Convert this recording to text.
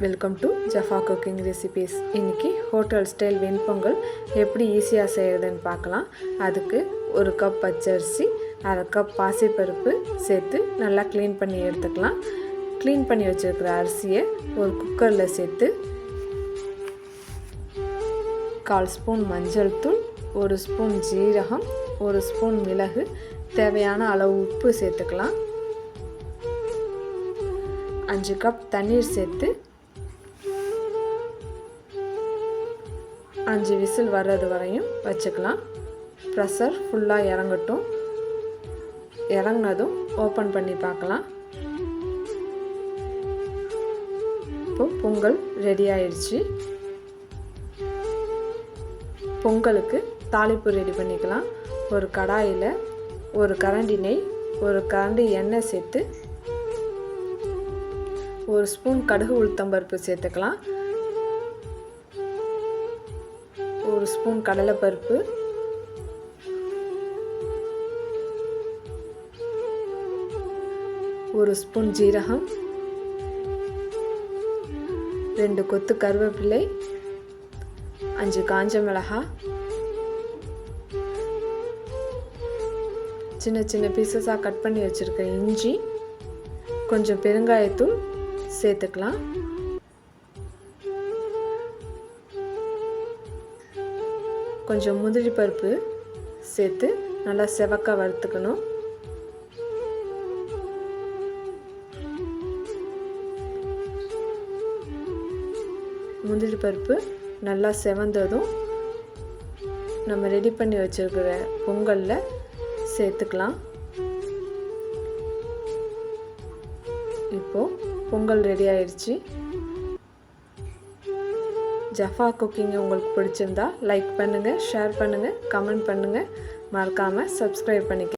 Welcome to Jaffa cooking recipes இன்றைக்கி hotel style வெண்பொங்கல் எப்படி ஈஸியாக செய்கிறதுன்னு பார்க்கலாம். அதுக்கு ஒரு கப் பச்சரிசி அரை கப் பாசிப்பருப்பு சேர்த்து நல்லா க்ளீன் பண்ணி எடுத்துக்கலாம். க்ளீன் பண்ணி வச்சுருக்கிற அரிசியை ஒரு குக்கரில் சேர்த்து கால் ஸ்பூன் மஞ்சள் தூள் ஒரு ஸ்பூன் ஜீரகம் ஒரு ஸ்பூன் மிளகு தேவையான அளவு உப்பு சேர்த்துக்கலாம். அஞ்சு கப் தண்ணீர் சேர்த்து அஞ்சு விசில் வர்றது வரையும் வச்சுக்கலாம். ப்ரெஷர் ஃபுல்லாக இறங்கட்டும். இறங்கினதும் ஓப்பன் பண்ணி பார்க்கலாம். இப்போ பொங்கல் ரெடி ஆயிடுச்சு. பொங்கலுக்கு தாளிப்பு ரெடி பண்ணிக்கலாம். ஒரு கடாயில் ஒரு கரண்டி நெய் ஒரு கரண்டி எண்ணெய் சேர்த்து ஒரு ஸ்பூன் கடுகு உளுத்தம்பருப்பு சேர்த்துக்கலாம். ஒரு ஸ்பூன் கடலைப்பருப்பு. ஒரு ஸ்பூன் ஜீரகம். ரெண்டு கொத்து கருவேப்பிலை. அஞ்சு காஞ்ச மிளகாய் சின்ன சின்ன பீசஸாக கட் பண்ணி வச்சுருக்க இஞ்சி. கொஞ்சம் பெருங்காயத்தூள் சேர்த்துக்கலாம். கொஞ்சம் முந்திரி பருப்பு சேர்த்து நல்லா செவக்க வறுத்துக்கணும். முந்திரி பருப்பு நல்லா செவந்ததும் நம்ம ரெடி பண்ணி வச்சுருக்கிற பொங்கலில் சேர்த்துக்கலாம். இப்போது பொங்கல் ரெடி ஆயிடுச்சு. ஜஃபா குக்கிங் உங்களுக்கு பிடிச்சிருந்தா லைக் பண்ணுங்கள் ஷேர் பண்ணுங்கள் கமெண்ட் பண்ணுங்கள் மறக்காமல் சப்ஸ்கிரைப் பண்ணிக்க